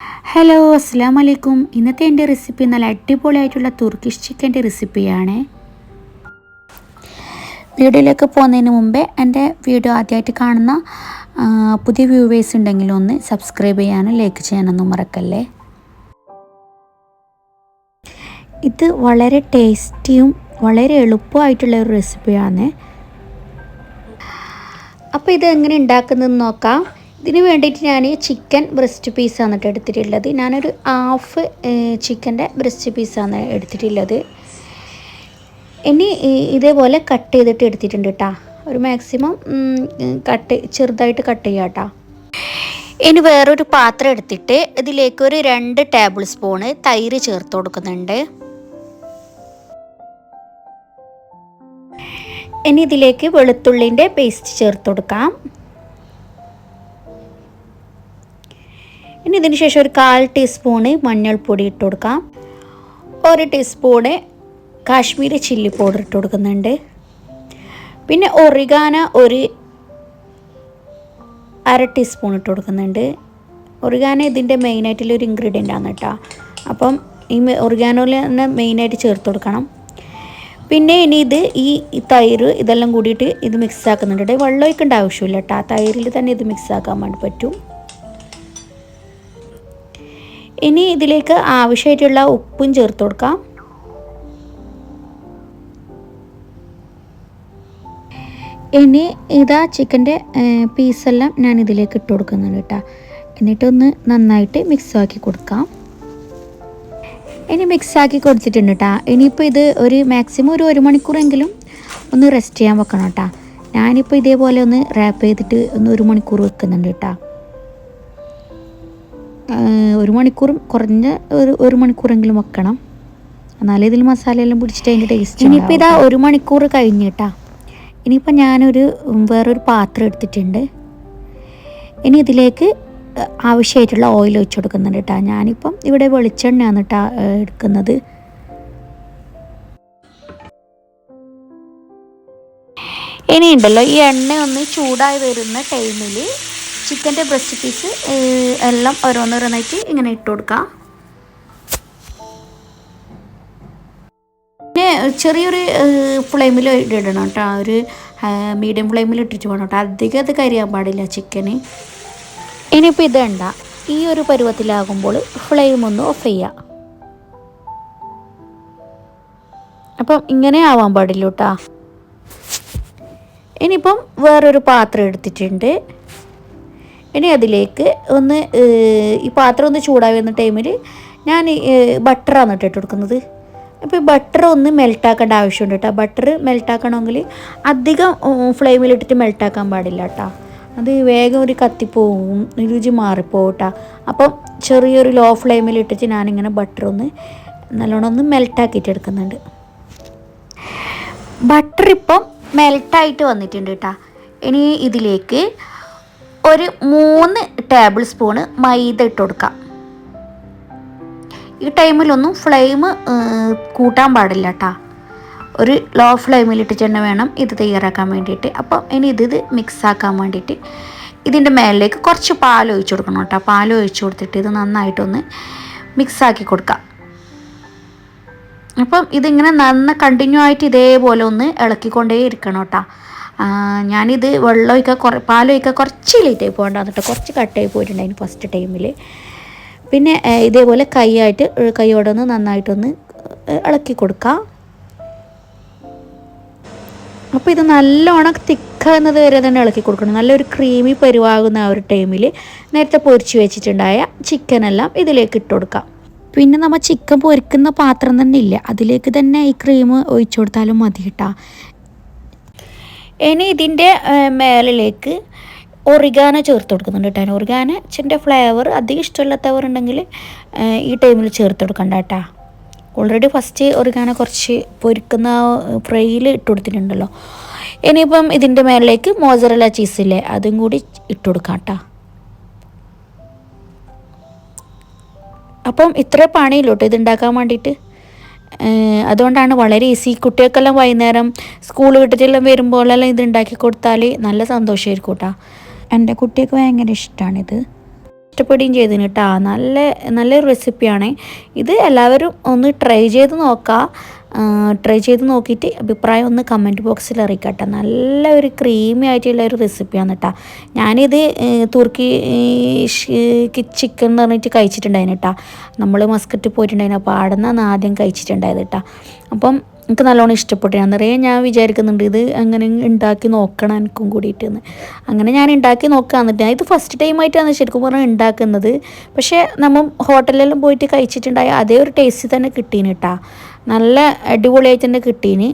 Hello അസ്സാം വലൈക്കും ഇന്നത്തെ എന്റെ റെസിപ്പി നല്ല അടിപൊളിയായിട്ടുള്ള തുർക്കിഷ് ചിക്കന്റെ റെസിപ്പിയാണ് വീഡിയോയിലേക്ക് പോകുന്നതിന് മുമ്പേ എന്റെ വീഡിയോ ആദ്യമായിട്ട് കാണുന്ന പുതിയ വ്യൂവേഴ്സ് ഉണ്ടെങ്കിൽ ഒന്ന് സബ്സ്ക്രൈബ് ചെയ്യാനും ലൈക്ക് ചെയ്യാനൊന്നും മറക്കല്ലേ? ഇത് വളരെ ടേസ്റ്റിയും വളരെ എളുപ്പമായിട്ടുള്ള ഒരു റെസിപ്പിയാണ് അപ്പോൾ ഇത് എങ്ങനെ ഉണ്ടാക്കുന്നതെന്ന് നോക്കാം. ഇതിന് വേണ്ടിയിട്ട് ഞാൻ ചിക്കൻ ബ്രസ്റ്റ് പീസാണ് കേട്ടോ എടുത്തിട്ടുള്ളത്. ഞാനൊരു ഹാഫ് ചിക്കന്റെ ബ്രസ്റ്റ് പീസാണ് എടുത്തിട്ടുള്ളത്. ഇനി ഇതേപോലെ കട്ട് ചെയ്തിട്ട് എടുത്തിട്ടുണ്ട് കേട്ടോ ഒരു മാക്സിമം കട്ട് ചെറുതായിട്ട് കട്ട് ചെയ്യാം കേട്ടോ ഇനി വേറൊരു പാത്രം എടുത്തിട്ട് ഇതിലേക്ക് ഒരു രണ്ട് ടേബിൾ സ്പൂണ് തൈര് ചേർത്ത് കൊടുക്കുന്നുണ്ട്. ഇനി ഇതിലേക്ക് വെളുത്തുള്ളിന്റെ പേസ്റ്റ് ചേർത്ത് കൊടുക്കാം. ഇനി ഇതിന് ശേഷം ഒരു കാൽ ടീസ്പൂണ് മഞ്ഞൾപ്പൊടി ഇട്ട് കൊടുക്കാം. ഒരു ടീസ്പൂണ് കാശ്മീരി ചില്ലി പൗഡർ ഇട്ട് കൊടുക്കുന്നുണ്ട്. പിന്നെ ഒറിഗാന ഒരു അര ടീസ്പൂൺ ഇട്ട് കൊടുക്കുന്നുണ്ട്. ഒറിഗാന ഇതിന്റെ മെയിനായിട്ടുള്ള ഒരു ഇൻഗ്രീഡിയന്റ് ആണ് കേട്ടോ. അപ്പം ഈ ഒറിഗാനോയിൽ തന്നെ മെയിനായിട്ട് ചേർത്ത് കൊടുക്കണം. പിന്നെ ഇനി ഇത് ഈ തൈര് ഇതെല്ലാം കൂടിയിട്ട് ഇത് മിക്സ് ആക്കുന്നുണ്ട്. വെള്ളം ഒഴിക്കേണ്ട ആവശ്യമില്ല കേട്ടോ. ആ തൈരിൽ തന്നെ ഇത് മിക്സ് ആക്കാൻ വേണ്ടി പറ്റും. ഇനി ഇതിലേക്ക് ആവശ്യമായിട്ടുള്ള ഉപ്പും ചേർത്ത് കൊടുക്കാം. ഇനി ഇതാ ചിക്കന്റെ പീസെല്ലാം ഞാൻ ഇതിലേക്ക് ഇട്ട് കൊടുക്കുന്നുണ്ട് കേട്ടോ. എന്നിട്ടൊന്ന് നന്നായിട്ട് മിക്സ് ആക്കി കൊടുക്കാം. ഇനി മിക്സ് ആക്കി കൊടുത്തിട്ടുണ്ട് കേട്ടോ. ഇനിയിപ്പോൾ ഇത് ഒരു മാക്സിമം ഒരു ഒരു മണിക്കൂറെങ്കിലും ഒന്ന് റെസ്റ്റ് ചെയ്യാൻ വെക്കണം കേട്ടോ. ഞാനിപ്പോൾ ഇതേപോലെ ഒന്ന് റാപ്പ് ചെയ്തിട്ട് ഒന്ന് ഒരു മണിക്കൂർ വെക്കുന്നുണ്ട് കേട്ടോ. ഒരു മണിക്കൂറും കുറഞ്ഞ ഒരു ഒരു മണിക്കൂറെങ്കിലും വെക്കണം. എന്നാലേ ഇതിൽ മസാലയെല്ലാം പിടിച്ചിട്ട് അതിന്റെ ടേസ്റ്റ് ഇനിയിപ്പോൾ ഇതാ ഒരു മണിക്കൂർ കഴിഞ്ഞിട്ടാ. ഇനിയിപ്പോൾ ഞാനൊരു വേറൊരു പാത്രം എടുത്തിട്ടുണ്ട്. ഇനി ഇതിലേക്ക് ആവശ്യമായിട്ടുള്ള ഓയിൽ ഒഴിച്ച് കൊടുക്കുന്നുണ്ട് കേട്ടോ ഞാനിപ്പം ഇവിടെ വെളിച്ചെണ്ണയാണ് കേട്ടോ എടുക്കുന്നത്. ഇനിയുണ്ടല്ലോ ഈ എണ്ണ ഒന്ന് ചൂടായി വരുന്ന ടൈമിൽ ചിക്കന്റെ ബ്രസ്റ്റ് പീസ് എല്ലാം ഓരോന്നോരോന്നായിട്ട് ഇങ്ങനെ ഇട്ട് കൊടുക്കാം. പിന്നെ ചെറിയൊരു ഫ്ലെയിമിൽ ഇടണം കേട്ടോ. ഒരു മീഡിയം ഫ്ലെയിമിൽ ഇട്ടിട്ട് വേണം കേട്ടോ. അധികം അത് കരിയാൻ പാടില്ല ചിക്കന്. ഇനിയിപ്പോൾ ഇതണ്ട ഈ ഒരു പരുവത്തിലാകുമ്പോൾ ഫ്ലെയിം ഒന്ന് ഓഫ് ചെയ്യാം. അപ്പം ഇങ്ങനെ ആവാൻ പാടില്ല കേട്ടോ. ഇനിയിപ്പം വേറൊരു പാത്രം എടുത്തിട്ടുണ്ട്. ഇനി അതിലേക്ക് ഒന്ന് ഈ പാത്രം ഒന്ന് ചൂടാവുന്ന ടൈമിൽ ഞാൻ ബട്ടറാണ് ഇട്ടിട്ട് കൊടുക്കുന്നത്. അപ്പോൾ ഈ ബട്ടർ ഒന്ന് മെൽട്ടാക്കേണ്ട ആവശ്യമുണ്ട് കേട്ടോ. ബട്ടർ മെൽട്ടാക്കണമെങ്കിൽ അധികം ഫ്ലെയിമിലിട്ടിട്ട് മെൽട്ടാക്കാൻ പാടില്ല കേട്ടോ. അത് വേഗം ഒരു കത്തിപ്പോവും രുചി മാറിപ്പോവും കേട്ടോ. അപ്പം ചെറിയൊരു ലോ ഫ്ലെയിമിലിട്ടിട്ട് ഞാനിങ്ങനെ ബട്ടർ ഒന്ന് നല്ലോണം ഒന്ന് മെൽട്ടാക്കിയിട്ട് എടുക്കുന്നുണ്ട്. ബട്ടർ ഇപ്പം മെൽട്ടായിട്ട് വന്നിട്ടുണ്ട് കേട്ടോ. ഇനി ഇതിലേക്ക് ഒരു മൂന്ന് ടേബിൾ സ്പൂണ് മൈദ ഇട്ട് കൊടുക്കാം. ഈ ടൈമിലൊന്നും ഫ്ലെയിം കൂട്ടാൻ പാടില്ല കേട്ടോ ഒരു ലോ ഫ്ലെയിമിലിട്ടിട്ട് തന്നെ വേണം ഇത് തയ്യാറാക്കാൻ വേണ്ടിയിട്ട്. അപ്പം ഇനി ഇത് ഇത് മിക്സാക്കാൻ വേണ്ടിയിട്ട് ഇതിന്റെ മേലിലേക്ക് കുറച്ച് പാൽ ഒഴിച്ചു കൊടുക്കണം കേട്ടോ പാൽ ഒഴിച്ചു കൊടുത്തിട്ട് ഇത് നന്നായിട്ടൊന്ന് മിക്സാക്കി കൊടുക്കാം. അപ്പം ഇതിങ്ങനെ നന്ന കണ്ടിന്യൂ ആയിട്ട് ഇതേപോലെ ഒന്ന് ഇളക്കിക്കൊണ്ടേ ഇരിക്കണം കേട്ടോ ഞാനിത് വെള്ളം ഒഴിക്കാൻ കുറേ പാലൊഴിക്കാൻ കുറച്ച് ലേറ്റായി പോകേണ്ട കേട്ടോ കുറച്ച് കട്ടായി പോയിട്ടുണ്ടായിരുന്നു ഫസ്റ്റ് ടൈമിൽ പിന്നെ ഇതേപോലെ കൈയായിട്ട് കൈയോടെ ഒന്ന് നന്നായിട്ടൊന്ന് ഇളക്കി കൊടുക്കാം. അപ്പോൾ ഇത് നല്ലോണം തിക്കാകുന്നത് വരെ തന്നെ ഇളക്കി കൊടുക്കണം. നല്ലൊരു ക്രീമി പരുവാകുന്ന ആ ഒരു ടൈമിൽ നേരത്തെ പൊരിച്ച് വെച്ചിട്ടുണ്ടായ ചിക്കനെല്ലാം ഇതിലേക്ക് ഇട്ട് കൊടുക്കാം. പിന്നെ നമ്മൾ ചിക്കൻ പൊരിക്കുന്ന പാത്രം തന്നെ ഇല്ല. അതിലേക്ക് തന്നെ ഈ ക്രീം ഒഴിച്ചു കൊടുത്താലും മതി കേട്ടോ. ഇനി ഇതിന്റെ മേലിലേക്ക് ഒറിഗാന ചേർത്ത് കൊടുക്കുന്നുണ്ട് കേട്ടോ. ഒറിഗാന ചിന്റെ ഫ്ലേവർ അധികം ഇഷ്ടമില്ലാത്തവരുണ്ടെങ്കിൽ ഈ ടൈമിൽ ചേർത്ത് കൊടുക്കണ്ട കേട്ടോ. ഓൾറെഡി ഫസ്റ്റ് ഒറിഗാന കുറച്ച് പൊരിക്കുന്ന ഫ്രൈയിൽ ഇട്ട് കൊടുത്തിട്ടുണ്ടല്ലോ. ഇനിയിപ്പം ഇതിന്റെ മേലിലേക്ക് മോസറല ചീസില്ലേ അതും കൂടി ഇട്ട് കൊടുക്കാം കേട്ടോ. അപ്പം ഇത്ര പണിയില്ലോട്ടോ ഇത് ഉണ്ടാക്കാൻ വേണ്ടിയിട്ട്. അതുകൊണ്ടാണ് വളരെ ഈസി കുട്ടികൾക്കെല്ലാം വൈകുന്നേരം സ്കൂൾ വിട്ടിട്ടെല്ലാം വരുമ്പോഴെല്ലാം ഇത് ഉണ്ടാക്കി കൊടുത്താൽ നല്ല സന്തോഷമായിരിക്കും കേട്ടോ എന്റെ കുട്ടികൾക്ക് ഭയങ്കര ഇഷ്ടമാണിത് ഇഷ്ടപ്പെടുകയും ചെയ്തിന് കേട്ടോ നല്ല നല്ലൊരു റെസിപ്പിയാണ് ഇത് എല്ലാവരും ഒന്ന് ട്രൈ ചെയ്ത് നോക്കാം. ട്രൈ ചെയ്ത് നോക്കിയിട്ട് അഭിപ്രായം ഒന്ന് കമന്റ് ബോക്സിൽ അറിയിക്കട്ടെ. നല്ല ഒരു ക്രീമി ആയിട്ടുള്ള ഒരു റെസിപ്പിയാണ് കേട്ടോ ഞാനിത് തുർക്കി ചിക്കൻ എന്ന് പറഞ്ഞിട്ട് കഴിച്ചിട്ടുണ്ടായിരുന്നു കേട്ടോ നമ്മൾ മസ്കറ്റ് പോയിട്ടുണ്ടായിരുന്നു അപ്പോൾ അവിടെ ആദ്യം കഴിച്ചിട്ടുണ്ടായത് കേട്ടോ അപ്പം എനിക്ക് നല്ലോണം ഇഷ്ടപ്പെട്ടു. ഞാൻ നിറയെ ഞാൻ വിചാരിക്കുന്നുണ്ട് ഇത് അങ്ങനെ ഉണ്ടാക്കി നോക്കണം എനിക്കും കൂടിയിട്ടെന്ന് അങ്ങനെ ഞാൻ ഉണ്ടാക്കി നോക്കുക എന്നിട്ട് ഞാൻ ഇത് ഫസ്റ്റ് ടൈമായിട്ടാണ് ശരിക്കും പറഞ്ഞാൽ ഉണ്ടാക്കുന്നത്. പക്ഷേ നമ്മൾ ഹോട്ടലിലെല്ലാം പോയിട്ട് കഴിച്ചിട്ടുണ്ടായ അതേ ഒരു ടേസ്റ്റ് തന്നെ കിട്ടീന് കേട്ടോ നല്ല അടിപൊളിയായിട്ട് തന്നെ കിട്ടീന്.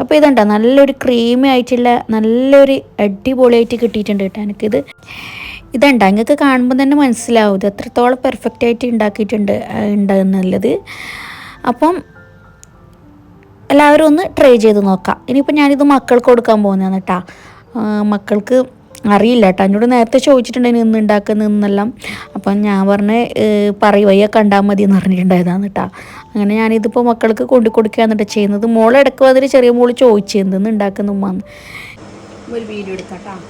അപ്പോൾ ഇതുണ്ടോ? നല്ലൊരു ക്രീമി ആയിട്ടുള്ള നല്ലൊരു അടിപൊളിയായിട്ട് കിട്ടിയിട്ടുണ്ട് കേട്ടോ എനിക്കിത്. ഇതുണ്ടോ? നിങ്ങൾക്ക് കാണുമ്പോൾ തന്നെ മനസ്സിലാവും ഇത് എത്രത്തോളം പെർഫെക്റ്റ് ആയിട്ട് ഉണ്ടാക്കിയിട്ടുണ്ട് ഉണ്ടാകുന്നുള്ളത് അപ്പം എല്ലാവരും ഒന്ന് ട്രൈ ചെയ്ത് നോക്കാം. ഇനിയിപ്പോൾ ഞാനിത് മക്കൾക്ക് കൊടുക്കാൻ പോകുന്നതാണ് കേട്ടോ. മക്കൾക്ക് അറിയില്ല കേട്ടോ. എന്നോട് നേരത്തെ ചോദിച്ചിട്ടുണ്ടായിരുന്നു ഇന്ന് ഉണ്ടാക്കുന്നതെന്നെല്ലാം അപ്പം ഞാൻ പറഞ്ഞ് പറയുവയ്യ കണ്ടാൽ മതി എന്ന് പറഞ്ഞിട്ടുണ്ടായതാണ് കേട്ടോ. അങ്ങനെ ഞാനിതിപ്പോൾ മക്കൾക്ക് കൊണ്ടു കൊടുക്കുകയാണ് കേട്ടോ ചെയ്യുന്നത്. മോളെ ഇടയ്ക്ക് വന്നിട്ട് ചെറിയ മോൾ ചോദിച്ചു എന്തെന്ന് ഉണ്ടാക്കുന്ന ഉമ്മാന്ന്. ഒരു വീഡിയോ എടുക്കാം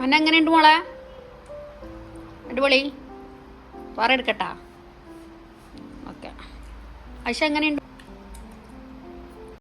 മന മോളെ? അടിപൊളി. പറ എടുക്കട്ടാ. ഓക്കെ. അശ എങ്ങനെയുണ്ട്